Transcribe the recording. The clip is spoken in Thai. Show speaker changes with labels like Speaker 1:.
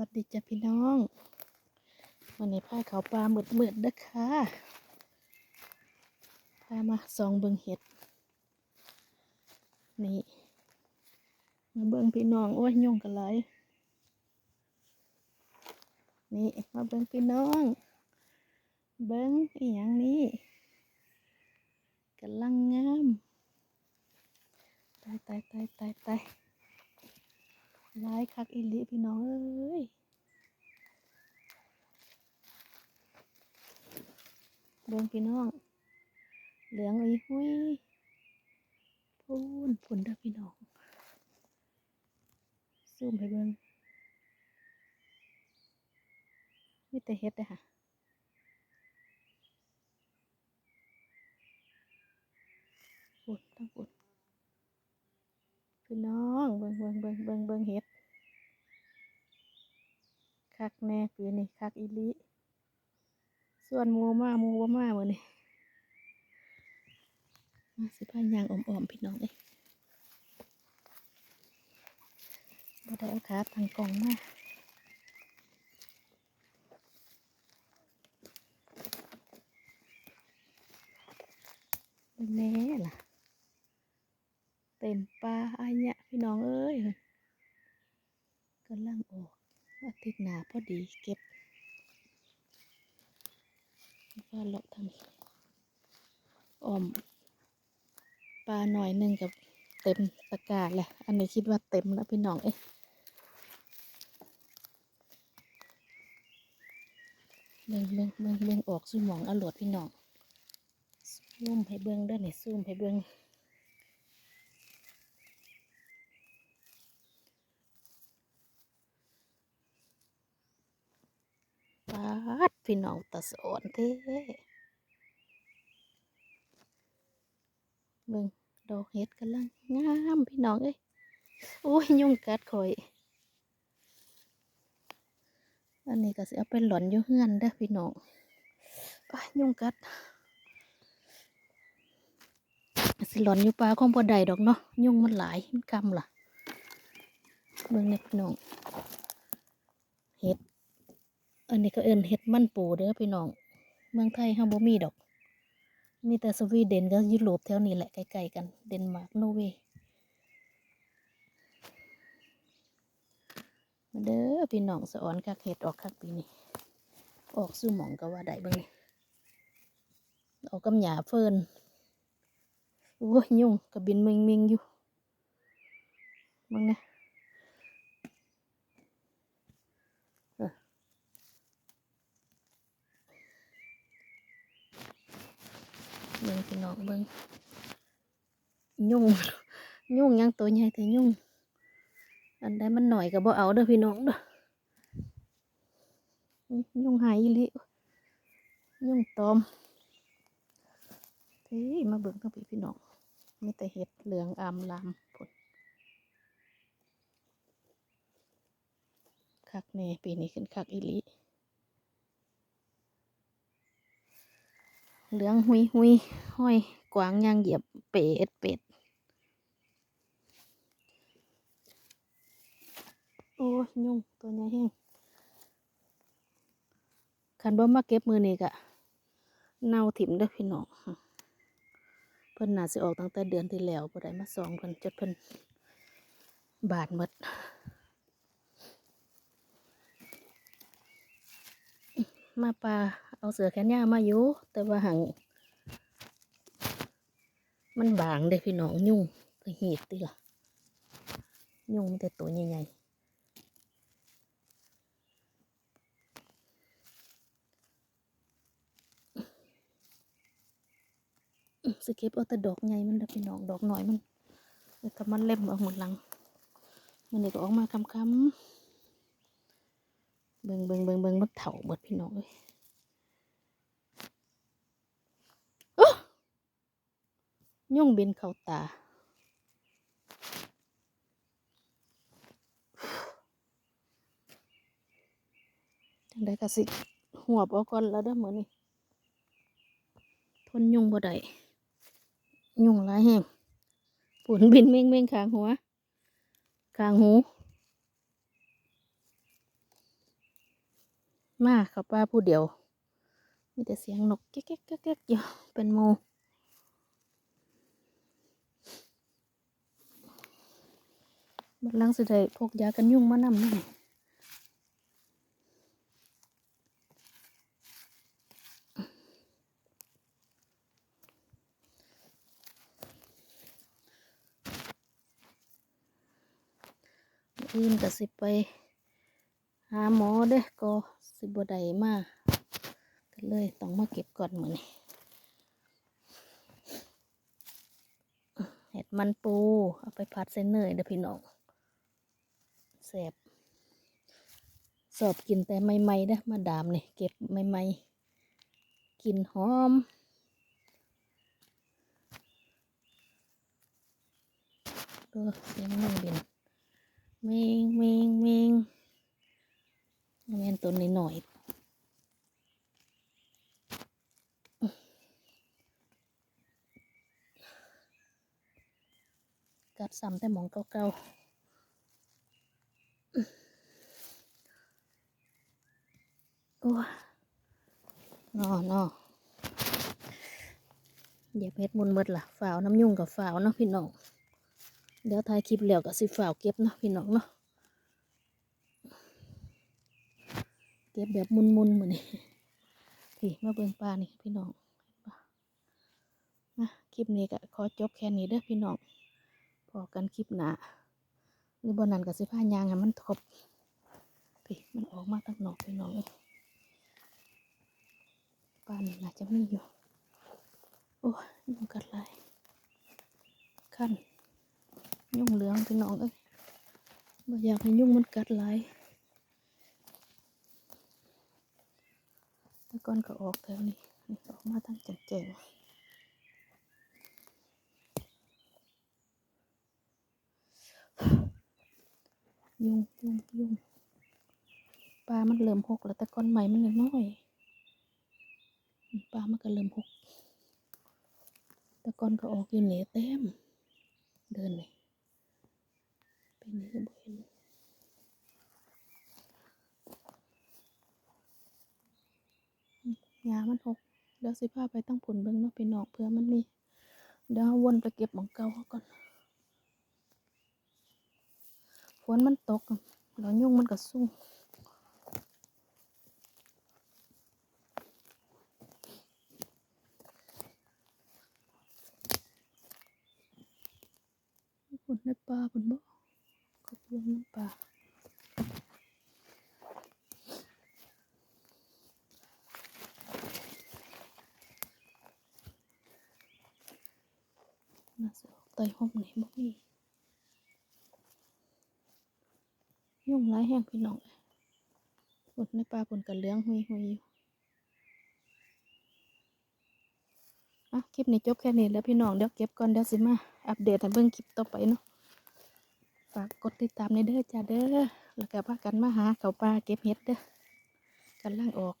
Speaker 1: วัสดีจ้ะพี่น้องวันนี้พาเขาปลาหมืดมืดๆเด้อค่ะพามาส่องเบิงเห็ด นี่มาเบิงพี่น้องโอ้ยยุ่งกันไรนี่มาเบิงพี่น้อง เบิงอีหยังนี้กำลังงามตายตายตายตายตาย ร้ายคักอิลิพี่น้องเอ้ยเบิ่งพี่น้อง เหลืองอุ้ยหุยพูนผุนเด้อพี่น้องซูมไปเบิ่งมีแต่เฮ็ดเลยค่ะปุ่นต้องปุ่นพี่น้องเบิ่งเบิ่งเบิ่งเบิ่งเบิ่งเฮ็ด คักแน่ปีนี้ คักอีลิส่วนมูมามูบ่มาเมื่อนี้มาสิพายางอ่อมๆพี่น้องเอ้ยบ่ได้เอาขาตั้งกล่องมาเป็นแน่ล่ะ เต็มปลาอันเนี้ยพี่น้องเอ้ยกำลังออกอาทิตย์หน้าพอดีเก็บ ก็เลาะทางนี้อ้อมปลาหน่อยหนึ่งกับเต็มตะกร้าแหละ อันนี้คิดว่าเต็มแล้วพี่น้องเอ้ะเบิ่งเบิ่งเบิ่งเบิ่งออกซูหมองอรวดพี่น้องซูมให้เบิ่งเด้อนี่ซูมให้เบิ่ง ปาดพี่น้องตะสอนเท่เบิ่งดอกเห็ดกำลังงามพี่น้องเอ้ยโอ้ยยุงกัดข่อยอันนี้ก็สิเอาไปหล่อนอยู่เฮือนเด้อพี่น้องอ้ยยุงกัดสิหล่อนอยู่ปลาคงบ่ได้ดอกเนาะยุงมันหลายมันกำล่ะเบิ่งเนี่ยพี่น้องเห็ด อันนี้ก็เอิ้นเห็ดมันปูเด้อพี่น้อง เมืองไทยเฮาบ่มีดอก มีแต่สวีเดนกับยุโรปแถวนี้แหละใกล้ๆกัน เดนมาร์กนอร์เวย์มาเด้อพี่น้องสะออนคักเห็ดออกคักปีนี้ออกสู่หมองก็ว่าได้บิ่งนี่ออกกำหยาเฟินโอ้ยยุ่งกระบินมิงมิงๆอยู่มึงนะเออเบิ่ง พี่น้องเบิ่งยุ่ง ยุ่งยังตัวใหญ่แต่ยุ่ง อันใดมันหน่อยก็บ่เอาเด้อพี่น้องเด้อยุ่งหายอีลิยุ่งตอมเฮ้ยมาเบิ่งทั้งพี่พี่น้องมีแต่เห็ดเหลืองอามลามผลคักแน่ปีนี้ขึ้นคักอีลิเหลืองหุยหุย ห้อยกวางยางเหยียบเป็ดเป็ด โอ้ยยุ่งตัวใหญ่แห้งคันบ่มาเก็บมือนี่กะเน่าถิ่มเด้อพี่น้องเพิ่นน่าสิออกตั้งแต่เดือนที่แล้วบ่ได้มาสองเพิ่นจดเพิ่นบาดหมดมาปลาเอาเสือแขนยาวมาอยู่แต่ว่าหัง มันบางเด้พี่น้องยุ่งก็หีดติล่ะยุ่งมีแต่ตัวใหญ่ๆสเก็บเอาแต่ดอกใหญ่มันเด้อพี่น้องดอกหน่อยมันแล้วถ้ามันเล่มเอาหมดหลังมันนี่ก็ออกมาคำคำๆเบิงเบิงเบิงเบิงมันเถาหมดพี่น้องเลยอ๊ะ ยุ่งบินเข้าตา จังได้กะสิหัวบเอาก่อนแล้วเด้อเหมือนนี่ทนยุงบ่ได้ยุงหลายแห้งปุ่นบินเม่งเม่งข้างหัวข้างหู มาเขาป้าผู้เดียว มีแต่เสียงนกแก๊กแก๊กแก๊กแก๊กอยู่เป็นโม บัดลังสิได้พกยากันยุงมานำนี่มื้ออื่นก็สิไป หาหมอเด้อก็สิบไดมาก็เลยต้องมาเก็บก่อนมือนี้เห็ดมันปู เอาไปผัดเส้นเนยเด้อพี่น้อง แซ่บสอบกินแต่ใหม่ๆเด้อมาดามเนี่ยเก็บใหม่ๆกินหอม ดูเสียงมันบินเมงเมงเมงแม่นตัวน้อยๆกัดซ้ำแต่หมองเก่าๆโอ้ย นอนอเหยียบเฮ็ดมุนมดล่ะฝ่าวน้ำยุ่งกับฝ่าวเนาะพี่น้อง เดี๋ยวถ่ายคลิปแล้วก็สิฝ่าวเก็บเนาะพี่น้องเนาะ เก็บแบบมุนๆเหมือนนี่พี่มาเบิ่งปลานี่พี่น้องนะคลิปนี้ก็ขอจบแค่นี้เด้อพี่น้อง พอกันคลิปหน้าหรือบนนั้นก็สิพายางให้มันทบพี่มันออกมาตั้งนอกพี่น้อง เอ้ยปลานี่น่าจะมีอยู่ โอ้ยยุงกัดลายขั้นยุ่งเหลืองพี่น้องเอ้ยบ่อยากให้ยุ่งมันกัดหลายแล้วก้อนก็ออกแถวนี้นี่ออกมาทั้งแจ่งๆยุงยุงยุงปลามันเริ่มหกแล้วแต่ก้อนใหม่มันยังน้อย ปลามันก็เริ่มหกต่ก้อนก็ออกอยู่เหนือเต็ม เดินเลยเป็นนี้ก็บ่เห็นยามันหกเดี๋ยวสิพาไปตั้งผลเบิ่งเนาะพี่น้องเพื่อมันมี เดี๋ยววนไปเก็บของเก่าเขาก่อนฝนมันตกแล้วยุงมันก็สู้ฝ นในป่าฝนบ่ก็เบิ่งในป่าน่าจะออกไตห้องนี่บ่มียุ่งร้ายแห้งพี่น้องฝนในป่าฝนกันเลี้ยงหุยหุยอยู่อะคลิปนี้จบแค่นี้แล้วพี่น้องเดี๋ยวเก็บก่อนเดี๋ยวสิมาอัปเดตให้เบิ่งคลิปต่อไปเนาะ ฝากกดติดตามในเด้อจ้าเด้อแล้วก็พากันมาหาเขาปลาเก็บเห็ดเด้อกันล่างออก